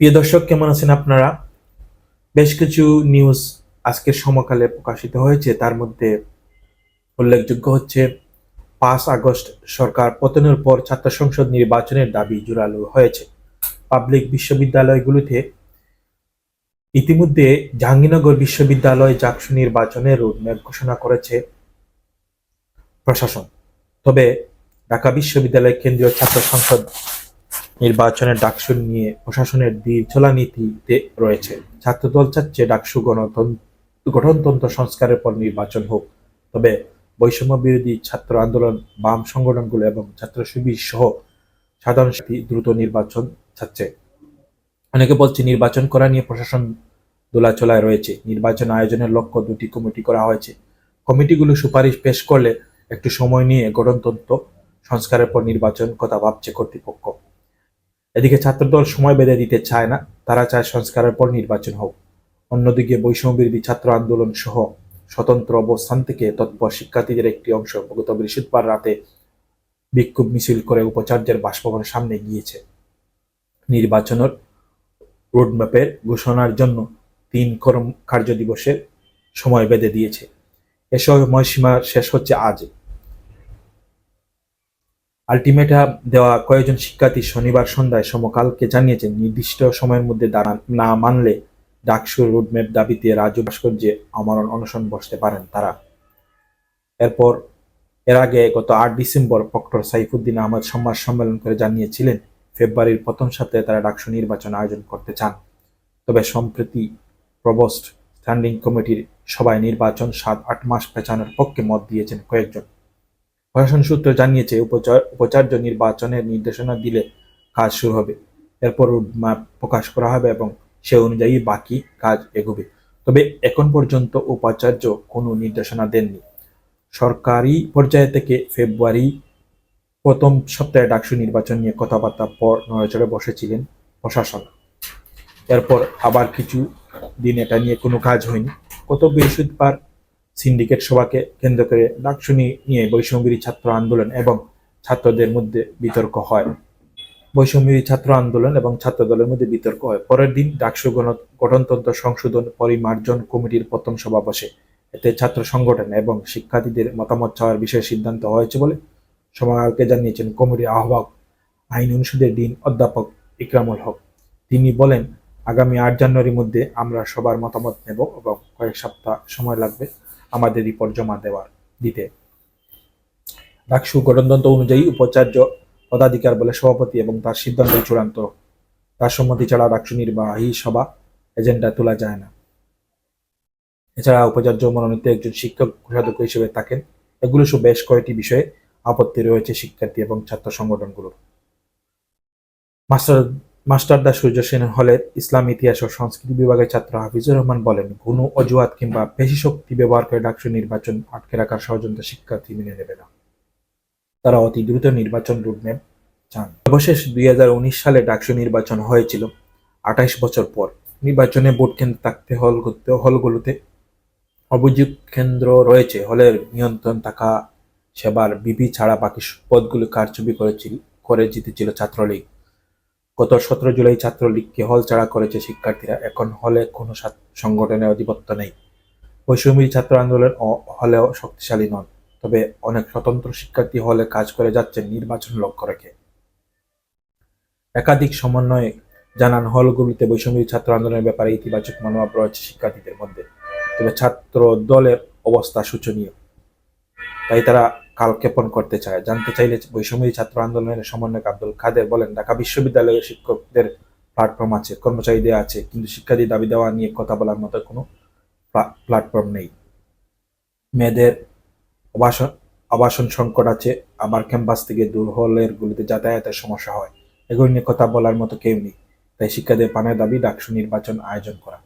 প্রিয় দর্শক, কেমন আছেন আপনারা? বেশ কিছু নিউজ আজকের সমকালে প্রকাশিত হয়েছে। তার মধ্যে উল্লেখযোগ্য হচ্ছে, পাঁচ আগস্ট সরকার পতনের পর ছাত্র সংসদ নির্বাচনের দাবি জোরালো হয়েছে। পাবলিক বিশ্ববিদ্যালয়গুলিতে ইতিমধ্যে জাহাঙ্গীরনগর বিশ্ববিদ্যালয় জাকসু নির্বাচনের রোডম্যাপ ঘোষণা করেছে প্রশাসন। তবে ঢাকা বিশ্ববিদ্যালয় কেন্দ্রীয় ছাত্র সংসদ নির্বাচনের ডাকসু নিয়ে প্রশাসনের দীর্ঘলা নীতিতে রয়েছে। ছাত্রদল চাচ্ছে ডাকসু গণতন্ত্র গঠনতন্ত্র সংস্কারের পর নির্বাচন হোক। তবে বৈষম্য বিরোধী ছাত্র আন্দোলন, বাম সংগঠনগুলো এবং ছাত্র শিবির সহ সাধারণ দ্রুত নির্বাচন চাচ্ছে। অনেকে বলছে নির্বাচন করা নিয়ে প্রশাসন দোলাচলায় রয়েছে। নির্বাচন আয়োজনের লক্ষ্য দুটি কমিটি করা হয়েছে। কমিটিগুলো সুপারিশ পেশ করলে একটু সময় নিয়ে গঠনতন্ত্র সংস্কারের পর নির্বাচন কথা ভাবছে কর্তৃপক্ষ। এদিকে ছাত্রদল সময় বেঁধে দিতে চায় না, তারা চায় সংস্কারের পর নির্বাচন হোক। অন্যদিকে বৈষম্যবিরোধী ছাত্র আন্দোলন সহ স্বতন্ত্র অবস্থান থেকে তৎপর শিক্ষার্থীদের একটি অংশ গত বৃহস্পতিবার রাতে বিক্ষোভ মিছিল করে উপাচার্যের বাসভবনের সামনে গিয়েছে। নির্বাচনের রোডম্যাপের ঘোষণার জন্য তিন কর্ম কার্য দিবসের সময় বেঁধে দিয়েছে। এ সময়সীমা শেষ হচ্ছে আজ আলটিমেটাম দেওয়া কয়েকজন শিক্ষার্থী শনিবার সন্ধ্যায় সমকালকে জানিয়েছেন, নির্দিষ্ট সময়ের মধ্যে দাঁড়া না মানলে ডাকসুর রোডম্যাপ দাবিতে রাজু ভাস্কর্যে আমরণ অনশন বসতে পারেন তারা। এরপর, এর আগে গত আট ডিসেম্বর প্রক্টর সাইফুদ্দিন আহমদ সংবাদ সম্মেলন করে জানিয়েছিলেন, ফেব্রুয়ারির প্রথম সপ্তাহে তারা ডাকসু নির্বাচন আয়োজন করতে চান। তবে সম্প্রতি প্রবোস্ট স্ট্যান্ডিং কমিটির সভায় নির্বাচন সাত আট মাস পেছানোর পক্ষে মত দিয়েছেন কয়েকজন। প্রশাসন সূত্র জানিয়েছে উপচার- উপাচার্য নির্বাচনের নির্দেশনা দিলে কাজ শুরু হবে। এরপর রোডম্যাপ প্রকাশ করা হবে এবং সে অনুযায়ী বাকি কাজ এগোবে। তবে এখন পর্যন্ত উপাচার্য কোনো নির্দেশনা দেননি। সরকারি পর্যায় থেকে ফেব্রুয়ারি প্রথম সপ্তাহে ডাকসু নির্বাচন নিয়ে কথাবার্তা পর নড়াচড়ে বসেছিলেন প্রশাসন। এরপর আবার কিছু দিন এটা নিয়ে কোনো কাজ হয়নি। গত বৃহস্পতিবার সিন্ডিকেট সভাকে কেন্দ্র করে ডাকসু নি- নিয়ে বৈষম্যবিরী ছাত্র আন্দোলন এবং ছাত্রদের মধ্যে বিতর্ক হয়। বৈষম্যবিরী ছাত্র আন্দোলন এবং ছাত্র দলের মধ্যে বিতর্ক হয়। পরের দিন ডাকসু গঠনতন্ত্র সংশোধন পরিমার্জন কমিটির প্রথম সভা বসে। এতে ছাত্র সংগঠন এবং শিক্ষার্থীদের মতামত চাওয়ার বিষয়ে সিদ্ধান্ত হয়েছে বলে সমাজকে জানিয়েছেন কমিটির আহ্বায়ক আইন অনুষদের ডিন অধ্যাপক ইকরামুল হক। তিনি বলেন, আগামী আট জানুয়ারির মধ্যে আমরা সবার মতামত নেব এবং কয়েক সপ্তাহ সময় লাগবে। আমাদের রিপোর্ট জমা দেওয়ার দিতে। ডাকসু গঠনতন্ত্র অনুযায়ী উপাচার্য পদাধিকার বলে সভাপতি এবং তার সিদ্ধান্ত চূড়ান্ত। তার সম্মতি ছাড়া ডাকসু নির্বাহী সভা এজেন্ডা তোলা যায় না। এছাড়া উপাচার্য মনোনীত একজন শিক্ষক, কোষাধ্যক্ষ হিসেবে থাকেন। এগুলো সব বেশ কয়েকটি বিষয়ে আপত্তি রয়েছে শিক্ষার্থী এবং ছাত্র সংগঠনগুলোর। মাস্টার মাস্টারদা সূর্য সেন হলের ইসলাম ইতিহাস ও সংস্কৃতি বিভাগের ছাত্র হাফিজুর রহমান বলেন কোনো অজুহাত কিংবা পেশি শক্তি ব্যবহার করে ডাকসু নির্বাচন আটকে রাখার ষড়যন্ত্র শিক্ষার্থী মেনে নেবে না। তারা অতি দ্রুত নির্বাচন রুটম্যাপ চান। অবশেষ দুই হাজার উনিশ সালে ডাকসু নির্বাচন হয়েছিল আঠাইশ বছর পর। নির্বাচনে ভোট কেন্দ্র থাকতে হল করতে, হলগুলোতে অভিযোগ কেন্দ্র রয়েছে। হলের নিয়ন্ত্রণ থাকা, সেবার বিপি ছাড়া বাকি পদগুলো কারচুপি করেছিল, করে জিতেছিল ছাত্রলীগ। গত সতেরো জুলাই ছাত্রলীগকে হল ছাড়া করেছে শিক্ষার্থীরা। এখন হলে কোনো সংগঠনের আধিপত্য নেই। বৈষম্যী ছাত্র আন্দোলন হলেও শক্তিশালী নন, তবে অনেক স্বতন্ত্র শিক্ষার্থী হলে কাজ করে যাচ্ছেন নির্বাচন লক্ষ্য রেখে। একাধিক সমন্বয়ে জানান, হলগুলিতে বৈষম্যী ছাত্র আন্দোলনের ব্যাপারে ইতিবাচক মনোভাব রয়েছে শিক্ষার্থীদের মধ্যে, তবে ছাত্র দলের অবস্থা শোচনীয়। তাই তারা কালক্ষেপণ করতে চায়। জানতে চাইলে বৈষম্যী ছাত্র আন্দোলনের সমন্বয়ক আব্দুল কাদের বলেন, ঢাকা বিশ্ববিদ্যালয়ের শিক্ষকদের প্ল্যাটফর্ম আছে, কর্মচারীদের আছে, কিন্তু শিক্ষার্থী দাবি দেওয়া নিয়ে কথা বলার মতো কোনো প্ল্যাটফর্ম নেই। মেয়েদের আবাসন আবাসন সংকট আছে, আবার ক্যাম্পাস থেকে দূর হলের গুলিতে যাতায়াতের সমস্যা হয়। এগুলো নিয়ে কথা বলার মতো কেউ নেই, তাই শিক্ষার্থীদের পানের দাবি ডাকসু নির্বাচন আয়োজন করা।